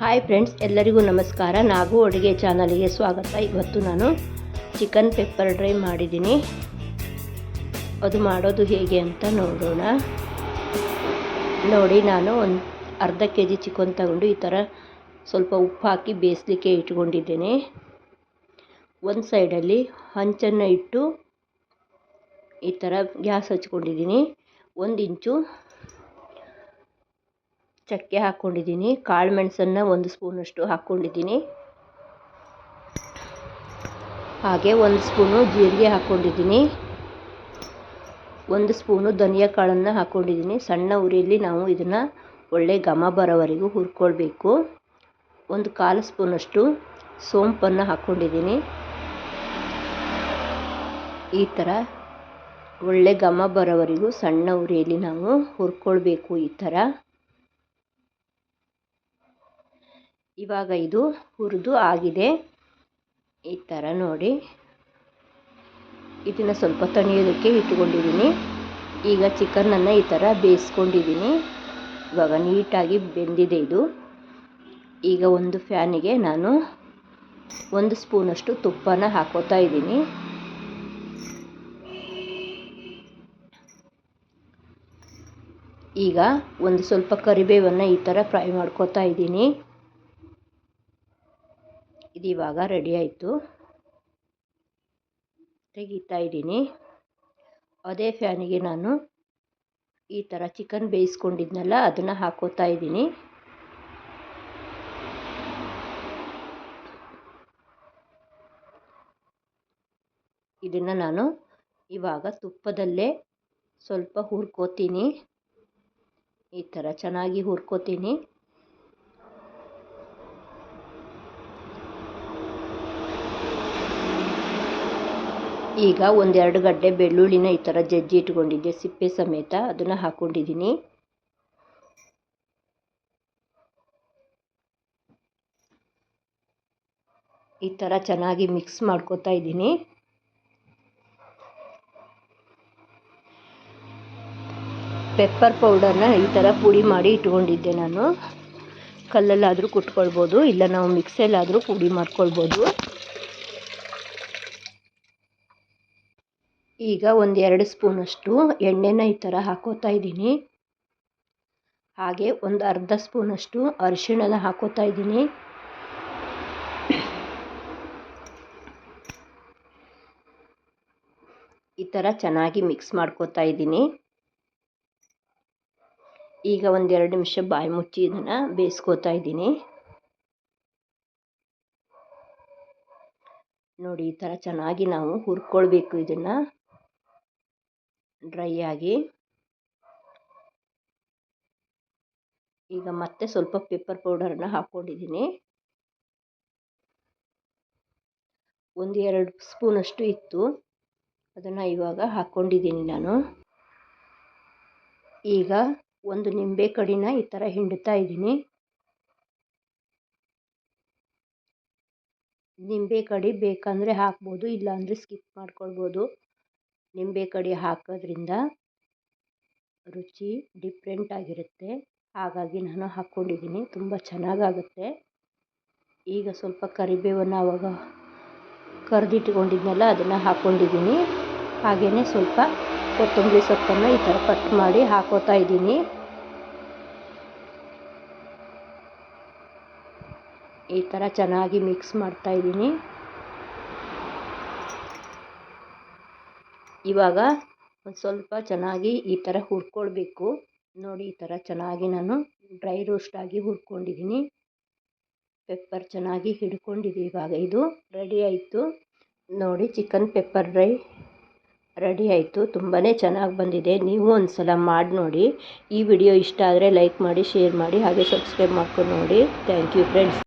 Hi friends ಎಲ್ಲರಿಗೂ ನಮಸ್ಕಾರ. ನಾಗು ಅಡುಗೆ ಚಾನಲಿಗೆ ಸ್ವಾಗತ. ಇವತ್ತು ನಾನು ಚಿಕನ್ ಪೆಪ್ಪರ್ ಡ್ರೈ ಮಾಡಿದ್ದೀನಿ. ಅದು ಮಾಡೋದು ಹೇಗೆ ಅಂತ ನೋಡೋಣ. ನೋಡಿ, ನಾನು ಒಂದು ಅರ್ಧ ಕೆ ಜಿ ಚಿಕನ್ ತಗೊಂಡು ಈ ಥರ ಸ್ವಲ್ಪ ಉಪ್ಪು ಹಾಕಿ ಬೇಯಿಸ್ಲಿಕ್ಕೆ ಇಟ್ಕೊಂಡಿದ್ದೇನೆ. ಒಂದು ಸೈಡಲ್ಲಿ ಹಂಚನ್ನು ಇಟ್ಟು ಈ ಥರ ಗ್ಯಾಸ್ ಹಚ್ಕೊಂಡಿದ್ದೀನಿ. ಒಂದು ಇಂಚು ಚಕ್ಕೆ ಹಾಕ್ಕೊಂಡಿದ್ದೀನಿ ಕಾಳು ಮೆಣಸನ್ನು ಒಂದು ಸ್ಪೂನಷ್ಟು ಹಾಕ್ಕೊಂಡಿದ್ದೀನಿ ಹಾಗೆ ಒಂದು ಸ್ಪೂನು ಜೀರಿಗೆ ಹಾಕ್ಕೊಂಡಿದ್ದೀನಿ ಒಂದು ಸ್ಪೂನು ಧನಿಯಾ ಕಾಳನ್ನು ಹಾಕ್ಕೊಂಡಿದ್ದೀನಿ ಸಣ್ಣ ಉರಿಯಲ್ಲಿ ನಾವು ಇದನ್ನು ಒಳ್ಳೆ ಘಮ ಬರೋವರೆಗೂ ಹುರ್ಕೊಳ್ಬೇಕು. ಒಂದು ಕಾಲು ಸ್ಪೂನಷ್ಟು ಸೋಂಪನ್ನು ಹಾಕ್ಕೊಂಡಿದ್ದೀನಿ ಈ ಥರ ಒಳ್ಳೆ ಘಮ ಬರೋವರೆಗೂ ಸಣ್ಣ ಉರಿಯಲ್ಲಿ ನಾವು ಹುರ್ಕೊಳ್ಬೇಕು ಈ ಥರ. ಇವಾಗ ಇದು ಹುರಿದು ಆಗಿದೆ. ಈ ಥರ ನೋಡಿ. ಇದನ್ನು ಸ್ವಲ್ಪ ತಣಿಯೋದಕ್ಕೆ ಇಟ್ಕೊಂಡಿದ್ದೀನಿ ಈಗ ಚಿಕನನ್ನು ಈ ಥರ ಬೇಯಿಸ್ಕೊಂಡಿದ್ದೀನಿ. ಇವಾಗ ನೀಟಾಗಿ ಬೆಂದಿದೆ ಇದು. ಈಗ ಒಂದು ಫ್ಯಾನಿಗೆ ನಾನು ಒಂದು ಸ್ಪೂನಷ್ಟು ತುಪ್ಪನ ಹಾಕೋತಾ ಇದ್ದೀನಿ. ಈಗ ಒಂದು ಸ್ವಲ್ಪ ಕರಿಬೇವನ್ನು ಈ ಥರ ಫ್ರೈ ಮಾಡ್ಕೋತಾ ಇದ್ದೀನಿ. ಇದು ಇವಾಗ ರೆಡಿ ಆಯಿತು. ತೆಗಿತಾ ಇದ್ದೀನಿ. ಅದೇ ಫ್ಯಾನಿಗೆ ನಾನು ಈ ಥರ ಚಿಕನ್ ಬೇಯಿಸ್ಕೊಂಡಿದ್ನಲ್ಲ, ಅದನ್ನು ಹಾಕೋತಾ ಇದ್ದೀನಿ. ಇದನ್ನು ನಾನು ಇವಾಗ ತುಪ್ಪದಲ್ಲೇ ಸ್ವಲ್ಪ ಹುರ್ಕೋತೀನಿ. ಈ ಥರ ಚೆನ್ನಾಗಿ ಹುರ್ಕೋತೀನಿ. ಈಗ ಒಂದೆರಡು ಗಡ್ಡೆ ಬೆಳ್ಳುಳ್ಳಿನ ಈ ಥರ ಜಜ್ಜಿ ಇಟ್ಕೊಂಡಿದ್ದೆ. ಸಿಪ್ಪೆ ಸಮೇತ ಅದನ್ನು ಹಾಕ್ಕೊಂಡಿದ್ದೀನಿ ಈ ಥರ ಚೆನ್ನಾಗಿ ಮಿಕ್ಸ್ ಮಾಡ್ಕೋತಾ ಇದ್ದೀನಿ. ಪೆಪ್ಪರ್ ಪೌಡರ್ನ ಈ ಥರ ಪುಡಿ ಮಾಡಿ ಇಟ್ಕೊಂಡಿದ್ದೆ ನಾನು. ಕಲ್ಲಲ್ಲಾದರೂ ಕುಟ್ಕೊಳ್ಬೋದು, ಇಲ್ಲ ನಾವು ಮಿಕ್ಸಲ್ಲಾದರೂ ಪುಡಿ ಮಾಡ್ಕೊಳ್ಬೋದು. ಈಗ ಒಂದು ಎರಡು ಸ್ಪೂನಷ್ಟು ಎಣ್ಣೆನ ಈ ಥರ ಹಾಕೋತಾ ಇದ್ದೀನಿ. ಹಾಗೆ ಒಂದು ಅರ್ಧ ಸ್ಪೂನಷ್ಟು ಅರಿಶಿಣನ ಹಾಕೋತಾ ಇದ್ದೀನಿ. ಈ ಥರ ಚೆನ್ನಾಗಿ ಮಿಕ್ಸ್ ಮಾಡ್ಕೋತಾ ಇದ್ದೀನಿ. ಈಗ ಒಂದೆರಡು ನಿಮಿಷ ಬಾಯಿ ಮುಚ್ಚಿ ಇದನ್ನು ಬೇಯಿಸ್ಕೋತಾ ಇದ್ದೀನಿ. ನೋಡಿ ಈ ಥರ ಚೆನ್ನಾಗಿ ನಾವು ಹುರ್ಕೊಳ್ಬೇಕು ಇದನ್ನು. ಡ್ರೈ ಆಗಿ ಈಗ ಮತ್ತೆ ಸ್ವಲ್ಪ ಪೆಪ್ಪರ್ ಪೌಡರನ್ನ ಹಾಕ್ಕೊಂಡಿದ್ದೀನಿ ಒಂದು ಎರಡು ಸ್ಪೂನಷ್ಟು ಇತ್ತು. ಅದನ್ನು ಇವಾಗ ಹಾಕ್ಕೊಂಡಿದ್ದೀನಿ ನಾನು. ಈಗ ಒಂದು ನಿಂಬೆ ಕಡಿನ ಈ ಥರ ಹಿಂಡುತ್ತಾ ಇದ್ದೀನಿ. ನಿಂಬೆ ಕಡಿ ಬೇಕಂದರೆ ಹಾಕ್ಬೋದು, ಇಲ್ಲಾಂದರೆ ಸ್ಕಿಪ್ ಮಾಡ್ಕೊಳ್ಬೋದು. ನಿಂಬೆ ಕಡಿ ಹಾಕೋದ್ರಿಂದ ರುಚಿ ಡಿಫ್ರೆಂಟ್ ಆಗಿರುತ್ತೆ. ಹಾಗಾಗಿ ನಾನು ಹಾಕ್ಕೊಂಡಿದ್ದೀನಿ ತುಂಬ ಚೆನ್ನಾಗಾಗುತ್ತೆ. ಈಗ ಸ್ವಲ್ಪ ಕರಿಬೇವನ್ನು ಆವಾಗ ಕರೆದಿಟ್ಕೊಂಡಿದ್ನಲ್ಲ, ಅದನ್ನು ಹಾಕ್ಕೊಂಡಿದ್ದೀನಿ ಹಾಗೆಯೇ ಸ್ವಲ್ಪ ಕೊತ್ತಂಬರಿ ಸೊಪ್ಪನ್ನು ಈ ಥರ ಕಟ್ ಮಾಡಿ ಹಾಕೋತಾ ಇದ್ದೀನಿ. ಈ ಥರ ಚೆನ್ನಾಗಿ ಮಿಕ್ಸ್ ಮಾಡ್ತಾ ಇವಾಗ ಒಂದು ಸ್ವಲ್ಪ ಚೆನ್ನಾಗಿ ಈ ಥರ ಹುರ್ಕೊಳ್ಬೇಕು. ನೋಡಿ ಈ ಥರ ಚೆನ್ನಾಗಿ ನಾನು ಡ್ರೈ ರೋಸ್ಟಾಗಿ ಹುರ್ಕೊಂಡಿದ್ದೀನಿ ಪೆಪ್ಪರ್ ಚೆನ್ನಾಗಿ ಹಿಡ್ಕೊಂಡಿದೆ ಇವಾಗ ಇದು. ರೆಡಿ ಆಯಿತು. ನೋಡಿ ಚಿಕನ್ ಪೆಪ್ಪರ್ ಡ್ರೈ ರೆಡಿ ಆಯಿತು. ತುಂಬಾ ಚೆನ್ನಾಗಿ ಬಂದಿದೆ. ನೀವು ಒಂದು ಸಲ ಮಾಡಿ ನೋಡಿ. ಈ ವಿಡಿಯೋ ಇಷ್ಟ ಆದರೆ ಲೈಕ್ ಮಾಡಿ ಶೇರ್ ಮಾಡಿ, ಹಾಗೆ ಸಬ್ಸ್ಕ್ರೈಬ್ ಮಾಡ್ಕೊಂಡು ನೋಡಿ. Thank you friends